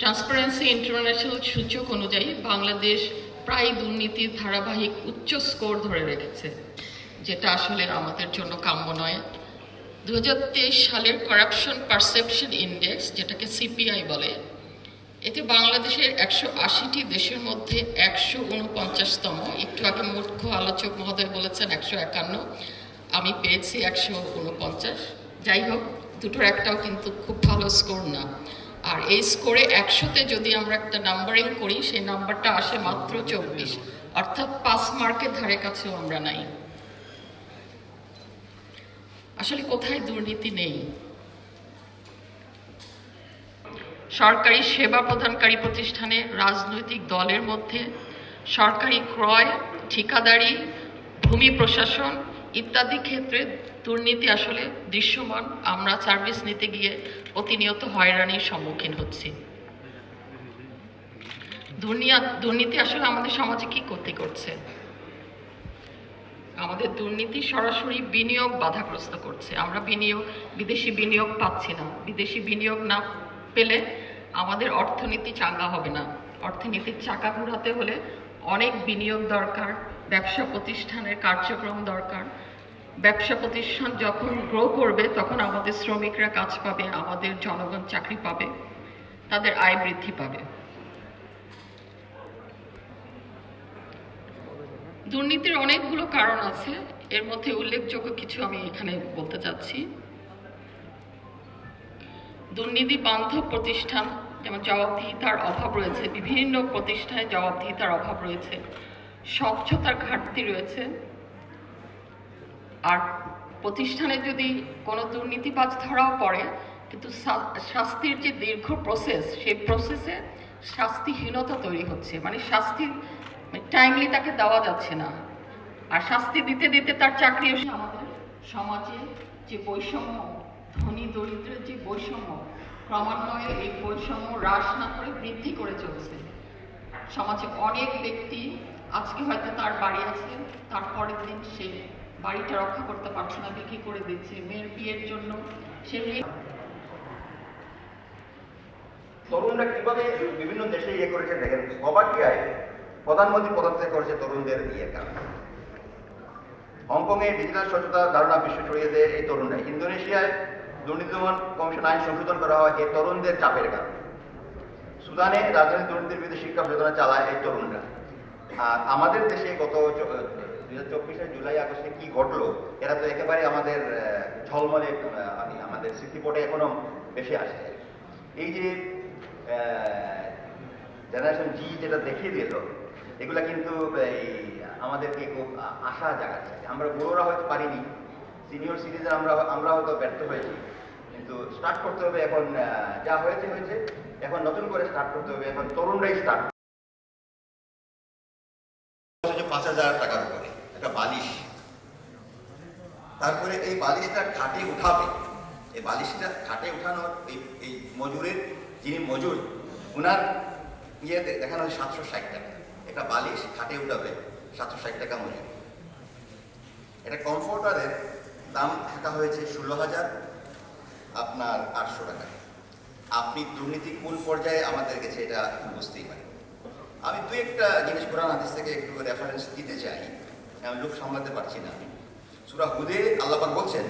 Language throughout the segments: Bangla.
ট্রান্সপারেন্সি ইন্টারন্যাশনাল সূচক অনুযায়ী বাংলাদেশ প্রায় দুর্নীতির ধারাবাহিক উচ্চ স্কোর ধরে রেখেছে, যেটা আসলে আমাদের জন্য কাম্য নয়। দু সালের করাপশন পারসেপশন ইন্ডেক্স যেটাকে সিপিআই বলে, এতে বাংলাদেশের একশো আশিটি দেশের মধ্যে একশো উনপঞ্চাশতম, একটু আগে মুখ্য আলোচক মহোদয় বলেছেন একশো একান্ন, আমি পেয়েছি একশো উনপঞ্চাশ। যাই হোক, দুটোর একটাও কিন্তু খুব ভালো স্কোর না। আর এই স্কোরে একশোতে যদি আমরা একটা নাম্বারিং করি, সেই নাম্বারটা আসে মাত্র চব্বিশ। অর্থাৎ পাস মার্কের ধারে কাছেও আমরা নাই। আসলে কোথায় দুর্নীতি নেই? সরকারি সেবা প্রদানকারী প্রতিষ্ঠানে রাজনৈতিক দলের মধ্যে সরকারি ক্রয়, ঠিকাদারি, ভূমি প্রশাসন ইত্যাদি ক্ষেত্রে দুর্নীতি আসলে দৃশ্যমান। আমরা সার্ভিস নিতে গিয়ে প্রতিনিয়ত হয়রানির সম্মুখীন হচ্ছি। দুর্নীতি আসলে আমাদের সমাজে কি ক্ষতি করছে? আমাদের দুর্নীতি সরাসরি বিনিয়োগ বাধাগ্রস্ত করছে। আমরা বিনিয়োগ, বিদেশি বিনিয়োগ পাচ্ছি না। বিদেশি বিনিয়োগ না পেলে আমাদের অর্থনীতি চাঙ্গা হবে না। অর্থনীতির চাকা ঘোরাতে হলে অনেক বিনিয়োগ দরকার, ব্যবসা প্রতিষ্ঠানের কার্যক্রম দরকার। ব্যবসা প্রতিষ্ঠান যখন গ্রো করবে, তখন আমাদের শ্রমিকরা কাজ পাবে, আমাদের জনগণ চাকরি পাবে, তাদের আয় বৃদ্ধি পাবে। দুর্নীতির অনেকগুলো কারণ আছে, এর মধ্যে উল্লেখযোগ্য কিছু আমি এখানে বলতে চাচ্ছি। দুর্নীতি বান্ধব প্রতিষ্ঠান যেমন জবাবদিহিতার অভাব রয়েছে। বিভিন্ন প্রতিষ্ঠানে জবাবদিহিতার অভাব রয়েছে। স্বচ্ছতার ঘাটতি রয়েছে। আর প্রতিষ্ঠানে যদি কোনো দুর্নীতিবাজ ধরাও পড়ে, কিন্তু শাস্তির যে দীর্ঘ প্রসেস সেই প্রসেসে শাস্তিহীনতা তৈরি হচ্ছে। মানে শাস্তি টাইমলি তাকে দেওয়া যাচ্ছে না। আর শাস্তি দিতে দিতে তার চাকরি আমাদের সমাজে যে বৈষম্য, ধনী দরিদ্রের যে বৈষম্য ক্রমান্বয়ে এই বৈষম্য হ্রাস না করে বৃদ্ধি করে চলছে। সমাজে অনেক ব্যক্তি আজকে হয়তো তার বাড়ি আছে, তার পরের দিন সে বাড়িটা রক্ষা করতে পারছে না, বিক্রি করে দিচ্ছে। মেয়ের বিয়ের জন্য সে মেয়ে তরুণরা কীভাবে বিভিন্ন দেশে ইয়ে করেছে দেখেন, স্লোভাকিয়ায় প্রধানমন্ত্রী পদত্যাগ করেছে তরুণদের ইয়ে কারণে। হংকংয়ে ডিজিটাল স্বচ্ছতা ধারণা বিশ্ব ছড়িয়ে দেয় এই তরুণরা। ইন্দোনেশিয়ায় দুর্নীতি দমন কমিশন আইন সংশোধন করা হয় এই তরুণদের চাপের কারণে। সুদানে রাজনৈতিক দুর্নীতির বিরুদ্ধে শিক্ষা সচেতনা চালায় এই তরুণরা। আর আমাদের দেশে গত দুই হাজার চব্বিশে জুলাই আগস্টে কি ঘটলো, এরা তো একেবারে আমাদের ঝলমলে আমাদের স্মৃতিপটে এখনও বেশি আসে। এই যে জেনারেশন জি যেটা দেখিয়ে দিল, এগুলা কিন্তু এই আমাদেরকে খুব আশা জাগাচ্ছে। আমরা বুড়োরা হয়তো পারিনি সিনিয়র সিটিজেন আমরা আমরা হয়তো ব্যর্থ হয়েছি। কিন্তু স্টার্ট করতে হবে এখন যা হয়েছে হয়েছে। এখন নতুন করে স্টার্ট করতে হবে। এখন তরুণরাই স্টার্ট পাঁচ হাজার টাকার উপরে, একটা বালিশ। তারপরে এই বালিশটা খাটে উঠাবে। এই বালিশটা খাটে উঠানোর এই এই মজুরের, যিনি মজুর ওনার ইয়েতে দেখানো হয় সাতশো ষাট টাকা। একটা বালিশ খাটে উঠাবে, সাতশো ষাট টাকা মজুর। এটা কমফোর্টারের দাম থাকা হয়েছে ষোলো হাজার। আপনার আটশো টাকা। আপনি দুর্নীতি কোন পর্যায়ে আমাদের কাছে এটা বুঝতেই পারেন। আমি দু একটা জিনিস কোরআন হাদিস থেকে একটু রেফারেন্স দিতে চাই। আমি লোক সামলাতে পারছি না। সুরা হুদে আল্লাপাক বলছেন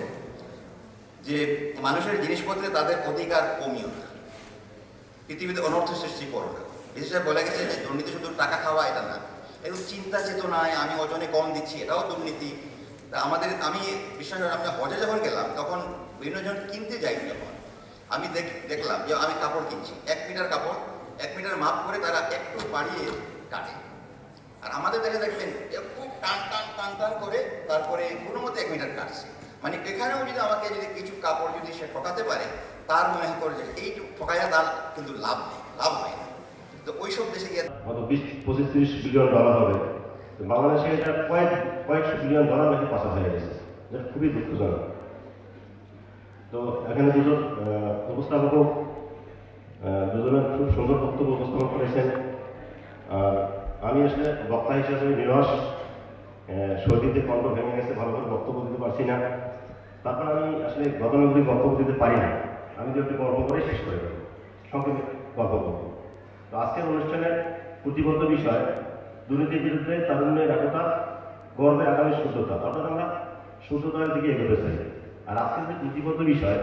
যে, মানুষের জিনিসপত্রে তাদের অধিকার কমিও না। পৃথিবীতে অনর্থ সৃষ্টি করো না। বিশেষ বলে গেছে যে, দুর্নীতি শুধু টাকা খাওয়া, এটা না। এরকম চিন্তা চেতনায় আমি ওজনে কম দিচ্ছি, এটাও দুর্নীতি। আমাদের আমি বিশ্বাস করেন, আমি হজে যখন গেলাম তখন বিভিন্ন জন কিনতে যাই যখন। আমি দেখ- দেখলাম যে আমি কাপড় কিনছি। এক মিটার কাপড় এক মিটার মাপ করে তারা একটু বাড়িয়ে কাটে আর আমাদের দেশে দেখবেন খুব টান টান টান টান করে তারপরে কোনো মতো এক মিটার কাটছে। মানে এখানেও যদি আমাকে যদি কিছু কাপড় যদি সে ঠকাতে পারে তার মনে করে যে এইটুকু ঠকাইয়া তার কিন্তু লাভ নেই লাভ হয় না। তো ওইসব দেশে গিয়ে বিশ পঁচিশ তিরিশ বিলিয়ন ডলার হবে। বাংলাদেশে এটা কয়েক, কয়েকশো বিলিয়ন ডলার নাকি পাশা হয়ে গেছে। যেটা খুবই দুঃখজনক। তো এখানে দুজন উপস্থাপক দুজনের খুব সুন্দর বক্তব্য উপস্থাপন করেছেন। আর আমি আসলে বক্তা হিসেবে নিরস সর্দিতে কণ্ঠ ভেঙে গেছে, ভালো করে বক্তব্য দিতে পারছি না। তারপর আমি আসলে গতানুগতিক বক্তব্য দিতে পারি না। আমি দু একটি গল্প করে শেষ করে দেবো সংক্ষেপে গল্প করব। আজকের অনুষ্ঠানের প্রতিবদ্ধ বিষয় দুর্নীতির বিরুদ্ধে তারুণ্যের একতা গর্বে আগামী শুদ্ধতা। অর্থাৎ আমরা শুদ্ধতার দিকে এগোতে চাই। আর আজকের যে প্রতিবদ্ধ বিষয়,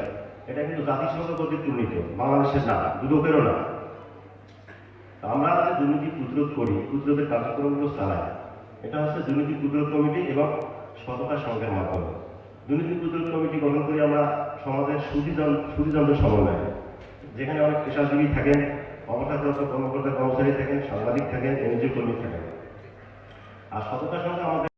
এটা কিন্তু জাতিসংঘ কর্তৃক দুর্নীতি বাংলাদেশের না দুদকেরও না আমরা যে দুর্নীতি প্রতিরোধ করি, প্রতিরোধের কার্যক্রমগুলো চালাই, এটা হচ্ছে দুর্নীতি প্রতিরোধ কমিটি এবং সততা সংঘের মাধ্যমে। দুর্নীতি প্রতিরোধ কমিটি গঠন করে আমরা সমাজের সুবিধান সুবিধান্ত সমন্বয়। যেখানে অনেক পেশাজীবী থাকেন অবসরপ্রাপ্ত কর্মকর্তা কর্মচারী থাকেন সাংবাদিক থাকেন এনজিও কর্মী থাকেন। আর সততার সঙ্গে আমাদের